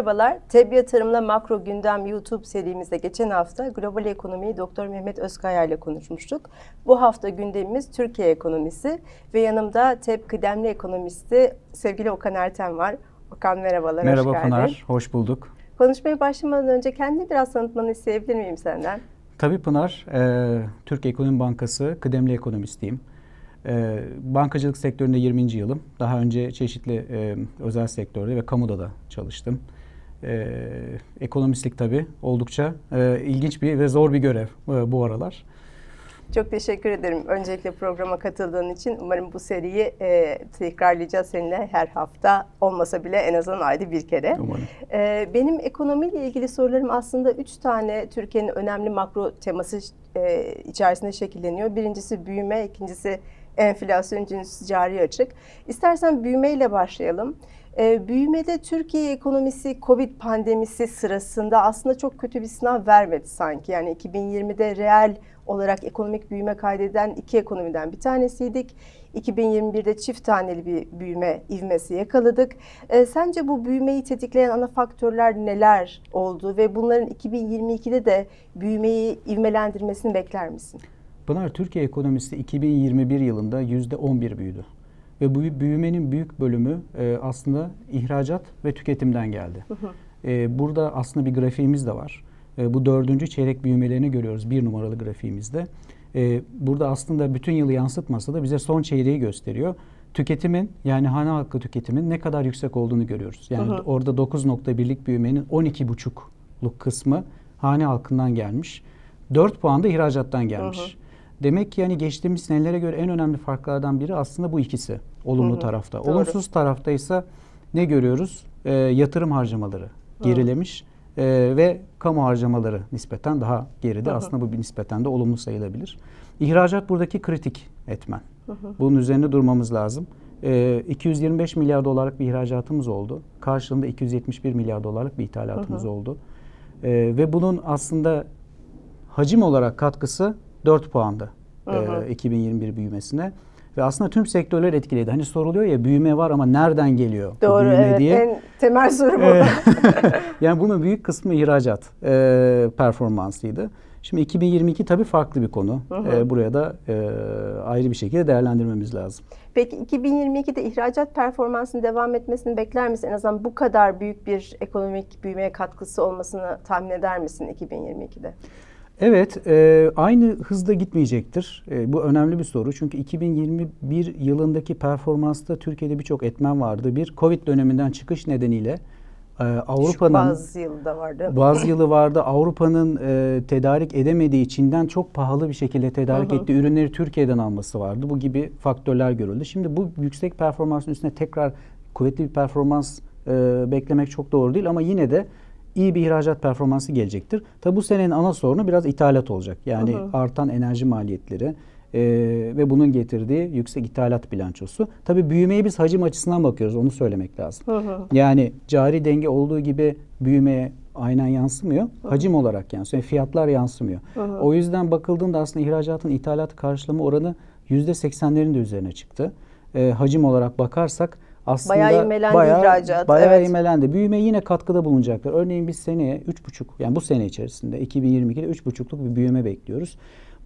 Merhabalar. TEB Yatırım'la Makro Gündem YouTube serimizde geçen hafta global ekonomiyi Doktor Mehmet Özkaya ile konuşmuştuk. Bu hafta gündemimiz Türkiye ekonomisi ve yanımda TEB kıdemli ekonomisti sevgili Okan Erten var. Okan merhabalar, Merhaba hoş geldin. Pınar, hoş bulduk. Konuşmaya başlamadan önce kendini biraz tanıtmanı isteyebilir miyim senden? Tabii Pınar, e, Türk Ekonomi Bankası kıdemli ekonomistiyim. E, bankacılık sektöründe 20. yılım. Daha önce çeşitli e, özel sektörde ve kamuda da çalıştım. E, ekonomistlik tabii oldukça e, ilginç bir ve zor bir görev e, bu aralar. Çok teşekkür ederim öncelikle programa katıldığın için. Umarım bu seriyi e, tekrarlayacağız seninle her hafta olmasa bile en azından ayda bir kere. Umarım. Ee, Benim ekonomiyle ilgili sorularım aslında üç tane Türkiye'nin önemli makro teması e, içerisinde şekilleniyor. Birincisi büyüme, ikincisi enflasyon, üçüncüsü cari açık. İstersen büyümeyle başlayalım. Ee, Büyümede Türkiye ekonomisi Covid pandemisi sırasında aslında çok kötü bir sınav vermedi sanki. Yani 2020'de reel olarak ekonomik büyüme kaydeden iki ekonomiden bir tanesiydik. 2021'de çift taneli bir büyüme ivmesi yakaladık. Ee, sence bu büyümeyi tetikleyen ana faktörler neler oldu ve bunların 2022'de de büyümeyi ivmelendirmesini bekler misin? Pınar, Türkiye ekonomisi 2021 yılında %11 büyüdü. Ve bu büyümenin büyük bölümü e, aslında ihracat ve tüketimden geldi. E, burada aslında bir grafiğimiz de var. E, bu dördüncü çeyrek büyümelerini görüyoruz bir numaralı grafiğimizde. E, burada aslında bütün yılı yansıtmasa da bize son çeyreği gösteriyor. Tüketimin yani hane halkı tüketimin ne kadar yüksek olduğunu görüyoruz. Yani Hı hı. orada 9.1'lik büyümenin 12.5'luk kısmı hane halkından gelmiş. 4 puan da ihracattan gelmiş. Hı hı. Demek ki yani geçtiğimiz senelere göre en önemli farklardan biri aslında bu ikisi. Olumlu Hı hı, tarafta. doğru. Olumsuz tarafta ise ne görüyoruz? Ee, yatırım harcamaları gerilemiş ee, ve kamu harcamaları nispeten daha geride. Hı hı. Aslında bu bir nispeten de olumlu sayılabilir. İhracat buradaki kritik etmen. Bunun üzerinde durmamız lazım. Ee, 225 milyar dolarlık bir ihracatımız oldu. Karşılığında 271 milyar dolarlık bir ithalatımız oldu. Ee, ve bunun aslında hacim olarak katkısı 4 puandı Hı hı. e, 2021 büyümesine. Ve aslında tüm sektörler etkiledi. Hani soruluyor ya büyüme var ama nereden geliyor bu Doğru, büyüme evet. diye. En temel soru bu. Yani bunun büyük kısmı ihracat e, performansıydı. Şimdi 2022 tabii farklı bir konu. Hı hı. E, buraya da e, ayrı bir şekilde değerlendirmemiz lazım. Peki 2022'de ihracat performansının devam etmesini bekler misin? En azından bu kadar büyük bir ekonomik büyümeye katkısı olmasını tahmin eder misin 2022'de? Evet, e, aynı hızda gitmeyecektir. E, bu önemli bir soru. Çünkü 2021 yılındaki performansta Türkiye'de birçok etmen vardı. Bir, Covid döneminden çıkış nedeniyle e, Avrupa'nın Bazı yılda vardı. bazı yılı vardı. Avrupa'nın e, tedarik edemediği Çin'den çok pahalı bir şekilde tedarik Hı hı. ettiği ürünleri Türkiye'den alması vardı. Bu gibi faktörler görüldü. Şimdi bu yüksek performansın üstüne tekrar kuvvetli bir performans e, beklemek çok doğru değil ama yine de iyi bir ihracat performansı gelecektir. Tabi bu senenin ana sorunu biraz ithalat olacak. Yani Hı hı. artan enerji maliyetleri e, ve bunun getirdiği yüksek ithalat bilançosu. Tabi büyümeye biz hacim açısından bakıyoruz. Onu söylemek lazım. Hı hı. Yani cari denge olduğu gibi büyümeye aynen yansımıyor. Hacim olarak yansıyor. Yani fiyatlar yansımıyor. Hı hı. O yüzden bakıldığında aslında ihracatın ithalatı karşılama oranı %80'lerin de üzerine çıktı. Ee, hacim olarak bakarsak aslında Bayağı ivmelendi ihracat, Bayağı evet. ivmelendi. Büyüme yine katkıda bulunacaklar. Örneğin biz seneye 3,5 yani bu sene içerisinde 2022'de 3,5'luk bir büyüme bekliyoruz.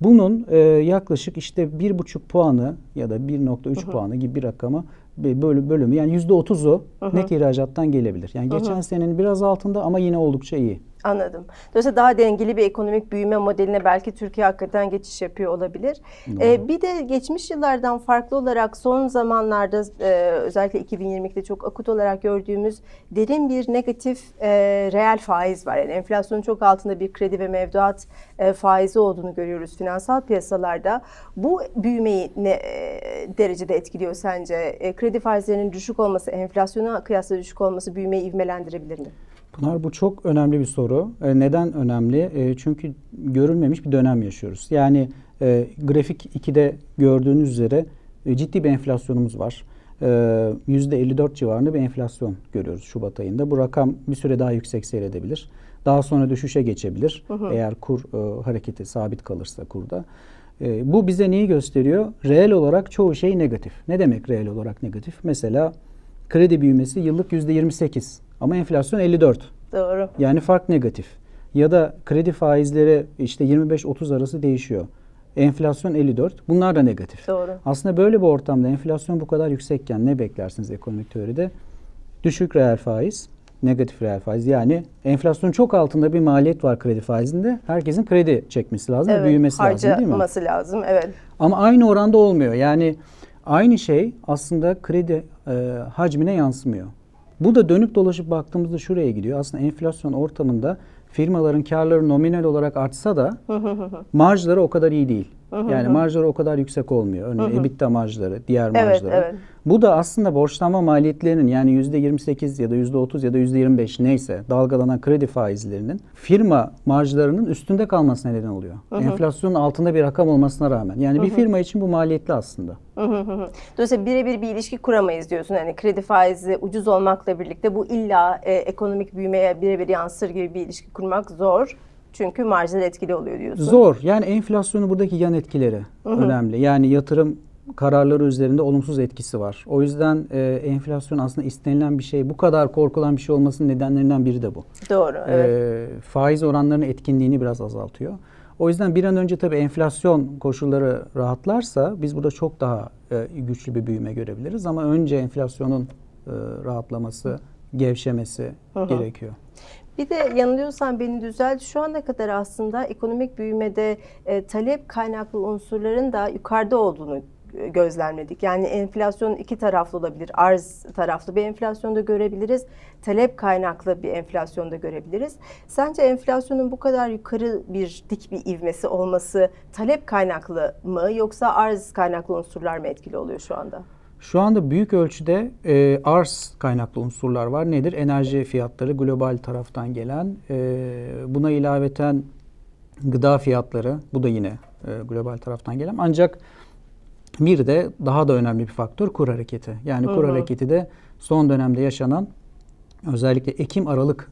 Bunun e, yaklaşık işte 1,5 puanı ya da 1,3 puanı gibi bir rakamı bir bölü- bölümü yani %30'u net ihracattan gelebilir. Yani geçen senenin biraz altında ama yine oldukça iyi. Anladım. Dolayısıyla daha dengeli bir ekonomik büyüme modeline belki Türkiye hakikaten geçiş yapıyor olabilir. Ee, bir de geçmiş yıllardan farklı olarak son zamanlarda e, özellikle 2022'de çok akut olarak gördüğümüz derin bir negatif e, reel faiz var. Yani enflasyonun çok altında bir kredi ve mevduat e, faizi olduğunu görüyoruz finansal piyasalarda. Bu büyümeyi ne e, derecede etkiliyor sence? E, kredi faizlerinin düşük olması, enflasyona kıyasla düşük olması büyümeyi ivmelendirebilir mi? Pınar bu çok önemli bir soru. E, neden önemli? E, çünkü görülmemiş bir dönem yaşıyoruz. Yani e, grafik 2'de gördüğünüz üzere e, ciddi bir enflasyonumuz var. E, %54 civarında bir enflasyon görüyoruz Şubat ayında. Bu rakam bir süre daha yüksek seyredebilir. Daha sonra düşüşe geçebilir. Eğer kur e, hareketi sabit kalırsa kurda. E, bu bize neyi gösteriyor? Reel olarak çoğu şey negatif. Ne demek reel olarak negatif? Mesela kredi büyümesi yıllık %28 ama enflasyon 54. Doğru. Yani fark negatif. Ya da kredi faizleri işte 25-30 arası değişiyor. Enflasyon 54. Bunlar da negatif. Doğru. Aslında böyle bir ortamda enflasyon bu kadar yüksekken ne beklersiniz ekonomik teoride? Düşük reel faiz, negatif reel faiz. Yani enflasyon çok altında bir maliyet var kredi faizinde. Herkesin kredi çekmesi lazım ve Evet, büyümesi lazım değil mi? harcaması lazım. Evet. Ama aynı oranda olmuyor. Yani aynı şey aslında kredi e, hacmine yansımıyor. Bu da dönüp dolaşıp baktığımızda şuraya gidiyor. Aslında enflasyon ortamında firmaların karları nominal olarak artsa da marjları o kadar iyi değil. Yani marjları o kadar yüksek olmuyor. Örneğin EBITDA marjları, diğer Evet, marjları. evet. Bu da aslında borçlanma maliyetlerinin yani %28 ya da %30 ya da %25 neyse dalgalanan kredi faizlerinin firma marjlarının üstünde kalmasına neden oluyor. Enflasyonun altında bir rakam olmasına rağmen. Yani bir firma için bu maliyetli aslında. Hı hı hı. Dolayısıyla birebir bir ilişki kuramayız diyorsun. Yani kredi faizi ucuz olmakla birlikte bu illa e, ekonomik büyümeye birebir yansır gibi bir ilişki kurmak zor. Çünkü marjlar etkili oluyor diyorsun. Zor. Yani enflasyonun buradaki yan etkileri önemli. Yani yatırım kararları üzerinde olumsuz etkisi var. O yüzden e, enflasyon aslında istenilen bir şey. Bu kadar korkulan bir şey olmasının nedenlerinden biri de bu. Doğru. Evet. E, faiz oranlarının etkinliğini biraz azaltıyor. O yüzden bir an önce tabii enflasyon koşulları rahatlarsa biz burada çok daha e, güçlü bir büyüme görebiliriz. Ama önce enflasyonun e, rahatlaması, gevşemesi gerekiyor. Bir de yanılıyorsan beni düzelt. Şu ana kadar aslında ekonomik büyümede e, talep kaynaklı unsurların da yukarıda olduğunu e, gözlemledik. Yani enflasyon iki taraflı olabilir. Arz taraflı bir enflasyon da görebiliriz. Talep kaynaklı bir enflasyon da görebiliriz. Sence enflasyonun bu kadar yukarı bir dik bir ivmesi olması talep kaynaklı mı yoksa arz kaynaklı unsurlar mı etkili oluyor şu anda? Şu anda büyük ölçüde e, arz kaynaklı unsurlar var. Nedir? Enerji fiyatları global taraftan gelen. E, buna ilaveten gıda fiyatları. Bu da yine e, global taraftan gelen. Ancak bir de daha da önemli bir faktör kur hareketi. Yani kur hareketi de son dönemde yaşanan özellikle Ekim-Aralık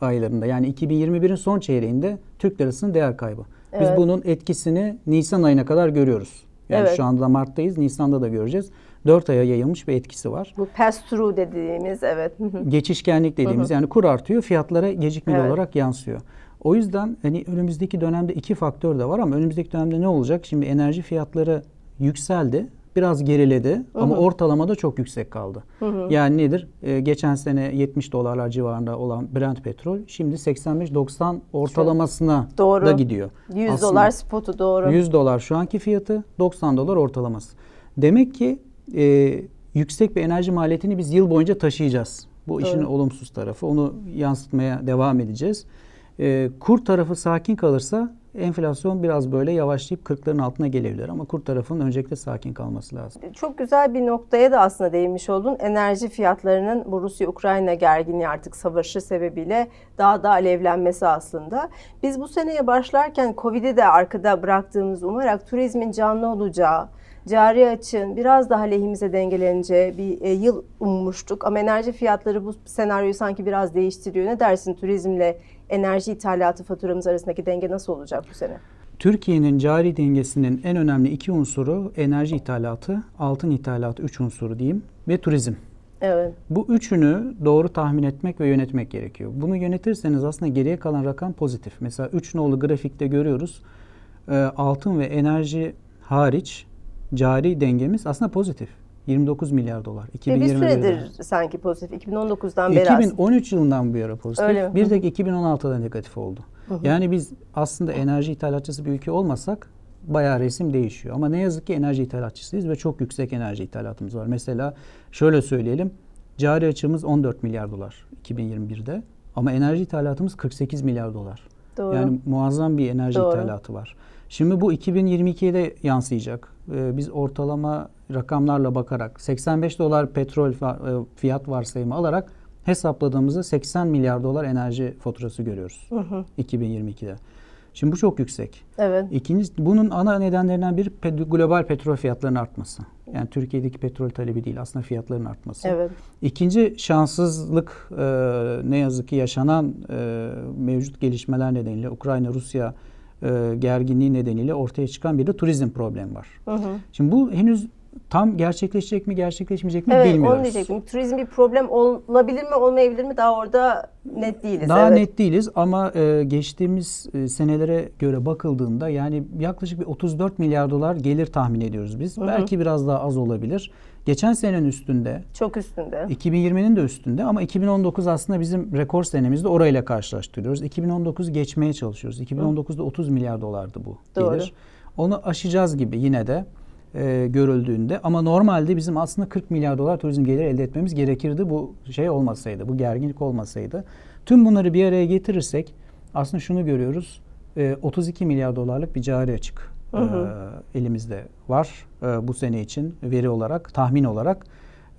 aylarında yani 2021'in son çeyreğinde Türk lirasının değer kaybı. Biz Evet. bunun etkisini Nisan ayına kadar görüyoruz. Yani Evet. şu anda Mart'tayız, Nisan'da da göreceğiz. 4 aya yayılmış bir etkisi var. Bu pass through dediğimiz evet. Geçişkenlik dediğimiz yani kur artıyor, fiyatlara gecikmeli Evet. olarak yansıyor. O yüzden hani önümüzdeki dönemde iki faktör de var ama önümüzdeki dönemde ne olacak? Şimdi enerji fiyatları yükseldi, biraz geriledi ama ortalamada çok yüksek kaldı. Yani nedir? Ee, geçen sene 70 dolarlar civarında olan Brent petrol şimdi 85-90 ortalamasına Doğru. da gidiyor. 100 Aslında dolar spotu doğru. 100 dolar şu anki fiyatı, 90 dolar ortalaması. Demek ki e, yüksek bir enerji maliyetini biz yıl boyunca taşıyacağız. Bu işin Doğru. olumsuz tarafı. Onu yansıtmaya devam edeceğiz. E, kur tarafı sakin kalırsa enflasyon biraz böyle yavaşlayıp 40'ların altına gelebilir. Ama kur tarafının öncelikle sakin kalması lazım. Çok güzel bir noktaya da aslında değinmiş oldun. Enerji fiyatlarının bu Rusya-Ukrayna gerginliği artık savaşı sebebiyle daha da alevlenmesi aslında. Biz bu seneye başlarken Covid'i de arkada bıraktığımız umarak turizmin canlı olacağı, cari açığın biraz daha lehimize dengeleneceği bir e, yıl ummuştuk. Ama enerji fiyatları bu senaryoyu sanki biraz değiştiriyor. Ne dersin turizmle enerji ithalatı faturamız arasındaki denge nasıl olacak bu sene? Türkiye'nin cari dengesinin en önemli iki unsuru enerji ithalatı, altın ithalatı üç unsuru diyeyim ve turizm. Evet. Bu üçünü doğru tahmin etmek ve yönetmek gerekiyor. Bunu yönetirseniz aslında geriye kalan rakam pozitif. Mesela 3 nolu grafikte görüyoruz. Ee, altın ve enerji hariç cari dengemiz aslında pozitif. 29 milyar dolar. Ve bir 2021'de. süredir sanki pozitif. 2019'dan beri aslında. 2013 yılından bu yana pozitif. Öyle mi? Bir tek 2016'da negatif oldu. Yani biz aslında enerji ithalatçısı bir ülke olmasak bayağı resim değişiyor. Ama ne yazık ki enerji ithalatçısıyız ve çok yüksek enerji ithalatımız var. Mesela şöyle söyleyelim. Cari açığımız 14 milyar dolar 2021'de ama enerji ithalatımız 48 milyar dolar. Doğru. Yani muazzam bir enerji Doğru. ithalatı var. Şimdi bu 2022'ye de yansıyacak. Ee, biz ortalama rakamlarla bakarak 85 dolar petrol e, fiyat varsayımı alarak hesapladığımızda 80 milyar dolar enerji faturası görüyoruz 2022'de. Şimdi bu çok yüksek. Evet. İkinci, bunun ana nedenlerinden biri pe- global petrol fiyatlarının artması. Yani Türkiye'deki petrol talebi değil aslında fiyatların artması. Evet. İkinci şanssızlık e, ne yazık ki yaşanan e, mevcut gelişmeler nedeniyle Ukrayna-Rusya e, gerginliği nedeniyle ortaya çıkan bir de turizm problemi var. Hı hı. Şimdi bu henüz tam gerçekleşecek mi gerçekleşmeyecek mi Evet bilmiyoruz. onu diyecektim. Turizm bir problem olabilir mi olmayabilir mi daha orada net değiliz. Daha evet. net değiliz ama e, geçtiğimiz e, senelere göre bakıldığında yani yaklaşık bir 34 milyar dolar gelir tahmin ediyoruz biz. Belki biraz daha az olabilir. Geçen senenin üstünde, Çok üstünde. 2020'nin de üstünde ama 2019 aslında bizim rekor senemizde orayla karşılaştırıyoruz. 2019'u geçmeye çalışıyoruz. 2019'da 30 milyar dolardı bu Doğru. gelir. Onu aşacağız gibi yine de e, görüldüğünde ama normalde bizim aslında 40 milyar dolar turizm geliri elde etmemiz gerekirdi bu şey olmasaydı, bu gerginlik olmasaydı. Tüm bunları bir araya getirirsek aslında şunu görüyoruz. e, 32 milyar dolarlık bir cari açık e, elimizde var bu sene için veri olarak, tahmin olarak.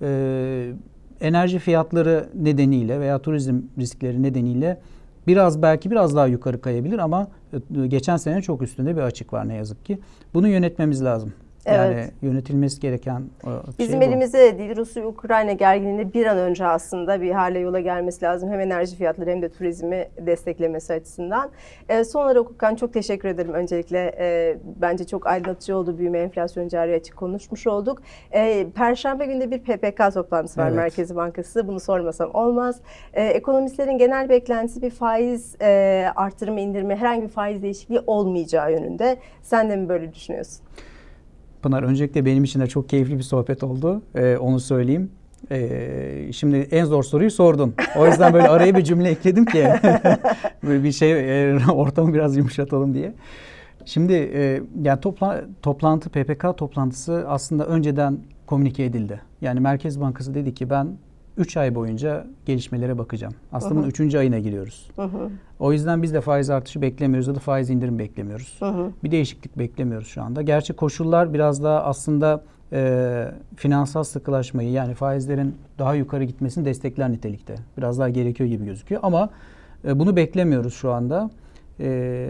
E, enerji fiyatları nedeniyle veya turizm riskleri nedeniyle biraz belki biraz daha yukarı kayabilir ama e, geçen sene çok üstünde bir açık var ne yazık ki. Bunu yönetmemiz lazım. Yani Evet. yönetilmesi gereken e, Bizim şey elimizde de değil. Rusya-Ukrayna gerginliğinde bir an önce aslında bir hale yola gelmesi lazım. Hem enerji fiyatları hem de turizmi desteklemesi açısından. Ee, son olarak Okan çok teşekkür ederim. Öncelikle e, bence çok aydınlatıcı oldu. Büyüme, enflasyon, cari açık konuşmuş olduk. Ee, Perşembe günde bir PPK toplantısı var Evet. Merkezi Bankası. Bunu sormasam olmaz. Ee, ekonomistlerin genel beklentisi bir faiz e, artırımı, indirme, herhangi bir faiz değişikliği olmayacağı yönünde. Sen de mi böyle düşünüyorsun? Pınar öncelikle benim için de çok keyifli bir sohbet oldu. Ee, onu söyleyeyim. Ee, şimdi en zor soruyu sordun. O yüzden böyle araya bir cümle ekledim ki böyle bir şey e, ortamı biraz yumuşatalım diye. Şimdi e, yani topla, toplantı PPK toplantısı aslında önceden komünike edildi. Yani Merkez Bankası dedi ki ben 3 ay boyunca gelişmelere bakacağım. Aslında bunun 3. ayına giriyoruz. Hı hı. O yüzden biz de faiz artışı beklemiyoruz ya da faiz indirim beklemiyoruz. Hı hı. Bir değişiklik beklemiyoruz şu anda. Gerçi koşullar biraz daha aslında e, finansal sıkılaşmayı yani faizlerin daha yukarı gitmesini destekler nitelikte. Biraz daha gerekiyor gibi gözüküyor ama e, bunu beklemiyoruz şu anda. E,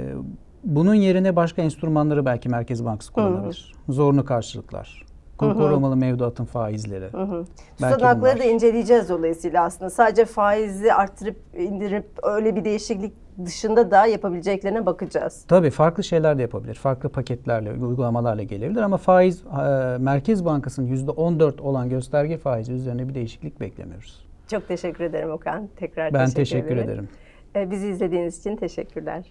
bunun yerine başka enstrümanları belki Merkez Bankası kullanabilir. Zorunlu karşılıklar, kur korumalı mevduatın faizleri. Hı hı. Tutanakları bunlar. da inceleyeceğiz dolayısıyla aslında. Sadece faizi arttırıp indirip öyle bir değişiklik dışında da yapabileceklerine bakacağız. Tabii farklı şeyler de yapabilir. Farklı paketlerle, uygulamalarla gelebilir ama faiz e, Merkez Bankası'nın %14 olan gösterge faizi üzerine bir değişiklik beklemiyoruz. Çok teşekkür ederim Okan. Tekrar Ben teşekkür, teşekkür ederim. Ee, Bizi izlediğiniz için teşekkürler.